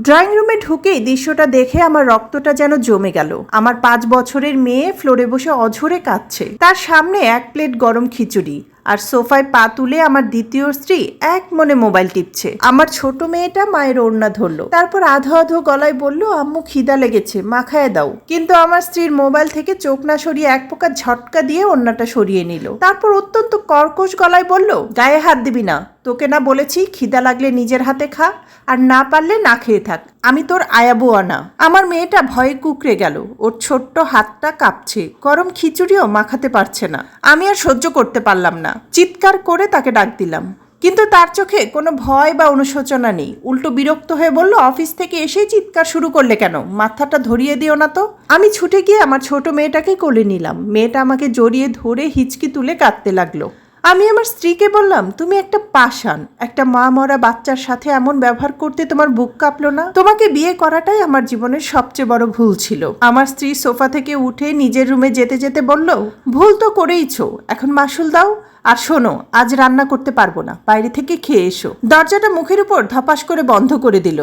Drawing রুমে ঢুকেই দৃশ্যটা দেখে আমার রক্তটা যেন জমে গেল। আমার পাঁচ বছরের মেয়ে ফ্লোরে বসে অঝরে কাঁদছে। তার সামনে এক প্লেট গরম খিচুড়ি। আর সোফায় পা তুলে আমার দ্বিতীয় স্ত্রী এক মনে মোবাইল টিপছে। আমার ছোট মেয়েটা মায়ের ওড়না ধরলো। তারপর আধো আধো গলায় বলল, আম্মু, খিদা লেগেছে, মাখায় দাও। কিন্তু আমার স্ত্রীর মোবাইল থেকে চোখ না সরিয়ে এক প্রকার ঝটকা দিয়ে ওড়নাটা সরিয়ে নিল। তারপর অত্যন্ত কর্কশ গলায় বলল, গায়ে হাত দিবি না। তোকে না বলেছি খিদা লাগলে নিজের হাতে খা আর না পারলে না খেয়ে থাক। আমি তোর আয়াবুয়া না আমার মেয়েটা ভয়ে কুকড়ে গেল। ওর ছোট্ট হাতটা কাঁপছে। গরম খিচুড়িও মাখাতে পারছে না। আমি আর সহ্য করতে পারলাম না। চিৎকার করে তাকে ডাক দিলাম। কিন্তু তার চোখে কোনো ভয় বা অনুশোচনা নেই। উল্টো বিরক্ত হয়ে বলল, অফিস থেকে এসেই চিৎকার শুরু করলে কেন? মাথাটা ধরিয়ে দিও না তো। আমি ছুটে গিয়ে আমার ছোট মেয়েটাকে কোলে নিলাম। মেয়েটা আমাকে জড়িয়ে ধরে হিচকি তুলে কাঁদতে লাগল। আমি আমার স্ত্রীকে বললাম, তুমি একটা পাষাণ, একটা মা মরা বাচ্চার সাথে এমন ব্যবহার করতে তোমার বুক কাঁপলো না? তোমাকে বিয়ে করাটাই আমার জীবনের সবচেয়ে বড় ভুল ছিল। আমার স্ত্রী সোফা থেকে উঠে নিজের রুমে যেতে যেতে বলল, ভুল তো করেইছো, এখন মাসুল দাও, আর শোনো, আজ রান্না করতে পারব না, বাইরে থেকে খেয়ে এসো। দরজাটা মুখের উপর ধপাস করে বন্ধ করে দিল।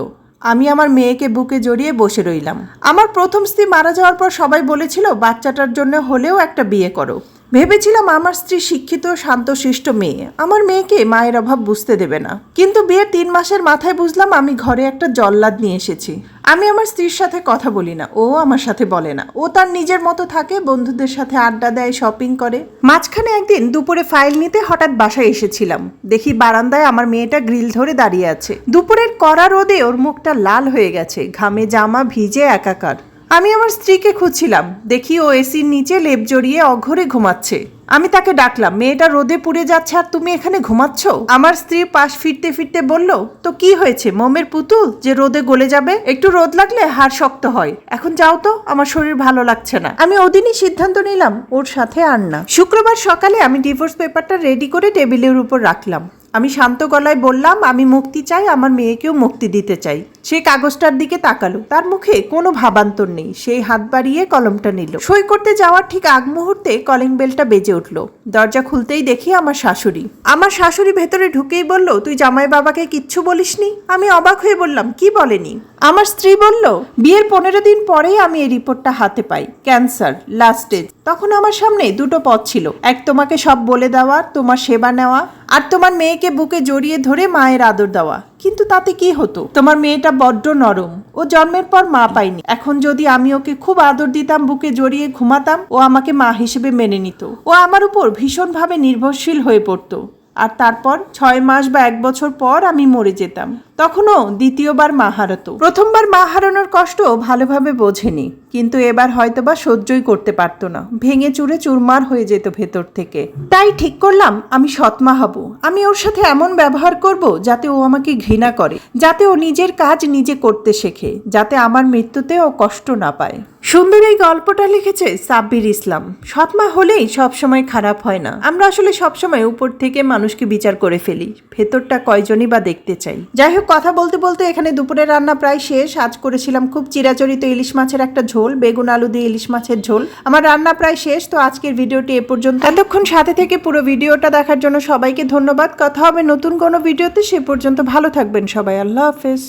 আমি আমার মেয়েকে বুকে জড়িয়ে বসে রইলাম। আমার প্রথম স্ত্রী মারা যাওয়ার পর সবাই বলেছিল, বাচ্চাটার জন্য হলেও একটা বিয়ে করো। ভেবেছিলাম আমার স্ত্রী শিক্ষিত, শান্তশিষ্ট মেয়ে। আমার মেয়েকে মায়ের অভাব বুঝতে দেবে না। কিন্তু বিয়ের তিন মাসের মাথায় বুঝলাম আমি ঘরে একটা জল্লাদ নিয়ে এসেছি। আমি আমার স্ত্রীর সাথে কথা বলি না, ও আমার সাথে বলে না। ও তার নিজের মতো থাকে, বন্ধুদের সাথে আড্ডা দেয় শপিং করে। মাঝখানে একদিন দুপুরে ফাইল নিতে হঠাৎ বাসায় এসেছিলাম। দেখি বারান্দায় আমার মেয়েটা গ্রিল ধরে দাঁড়িয়ে আছে। দুপুরের কড়া রোদে ওর মুখটা লাল হয়ে গেছে, ঘামে জামা ভিজে একাকার। আমি আমার স্ত্রীকে খুঁজছিলাম, দেখি ও এসির নিচে লেপ জড়িয়ে অঘরে ঘুমাচ্ছে। আমি তাকে ডাকলাম, মেয়েটা রোদে পুড়ে যাচ্ছে আর তুমি এখানে ঘুমাচ্ছ? আমার স্ত্রী পাশ ফিরতে ফিরতে বলল, তো কি হয়েছে? মোমের পুতুল যে রোদে গলে যাবে? একটু রোদ লাগলে হাড় শক্ত হয়। এখন যাও তো, আমার শরীর ভালো লাগছে না। আমি ওদিনই সিদ্ধান্ত নিলাম, ওর সাথে আর না। শুক্রবার সকালে আমি ডিভোর্স পেপারটা রেডি করে টেবিলের উপর রাখলাম। আমি শান্ত গলায় বললাম, আমি মুক্তি চাই, আমার মেয়েকেও মুক্তি দিতে চাই। সে কাগজটার দিকে তাকালো। তার মুখে কোনো ভাবান্তর নেই। সেই হাত বাড়িয়ে কলমটা নিল। সই করতে যাওয়ার ঠিক আগ মুহূর্তে কলিং বেলটা বেজে উঠল। দরজা খুলতেই দেখি আমার শাশুড়ি। আমার শাশুড়ি ভেতরে ঢুকেই বলল, তুই জামাই বাবাকে কিচ্ছু বলিসনি? আমি অবাক হয়ে বললাম, কি বলেনি? আমার স্ত্রী বলল, বিয়ের পনেরো দিন পরেই আমি এই রিপোর্টটা হাতে পাই। Cancer, last stage. তখন আমার সামনে দুটো পথ ছিল। এক তোমাকে সব বলে দেওয়া, তোমার সেবা নেওয়া আর তোমার মেয়েকে বুকে জড়িয়ে ধরে মায়ের আদর দেওয়া। কিন্তু তাতে কি হতো? তোমার মেয়েটা বড্ড নরম। ও জন্মের পর মা পাইনি এখন যদি আমি ওকে খুব আদর দিতাম, বুকে জড়িয়ে ঘুমাতাম, ও আমাকে মা হিসেবে মেনে নিত। ও আমার উপর ভীষণভাবে নির্ভরশীল হয়ে পড়তো। আর তারপর ছয় মাস বা এক বছর পর আমি মরে যেতাম। তখনও দ্বিতীয়বার মা হারাতো। প্রথমবার মা হারানোর কষ্ট ভালোভাবে বোঝেনি, কিন্তু এবার হয়তোবা সহ্যই করতে পারতো না। ভেঙে চুরে চুরমার হয়ে যেত ভেতর থেকে। তাই ঠিক করলাম, আমি সৎমা হব। আমি ওর সাথে এমন ব্যবহার করব যাতে ও আমাকে ঘৃণা করে, যাতে ও নিজের কাজ নিজে করতে শেখে, যাতে আমার মৃত্যুতে ও কষ্ট না পায়। সুন্দর এই গল্পটা লিখেছে সাব্বির ইসলাম। সৎমা হলেই সবসময় খারাপ হয় না। আমরা আসলে সবসময় উপর থেকে মানুষকে বিচার করে ফেলি। ভেতরটা কয়জনই বা দেখতে চাই। যাই হোক, কথা বলতে বলতে এখানে দুপুরের রান্না প্রায় শেষ। আজ করেছিলাম খুব চিরাচরিত ইলিশ মাছের একটা ঝোল, বেগুন আলু দিয়ে ইলিশ মাছের ঝোল। আমার রান্না প্রায় শেষ, তো আজকের ভিডিওটি এ পর্যন্ত। এতক্ষণ সাথে থেকে পুরো ভিডিওটা দেখার জন্য সবাইকে ধন্যবাদ। কথা হবে নতুন কোনো ভিডিওতে, সে পর্যন্ত ভালো থাকবেন সবাই। আল্লাহ হাফেজ।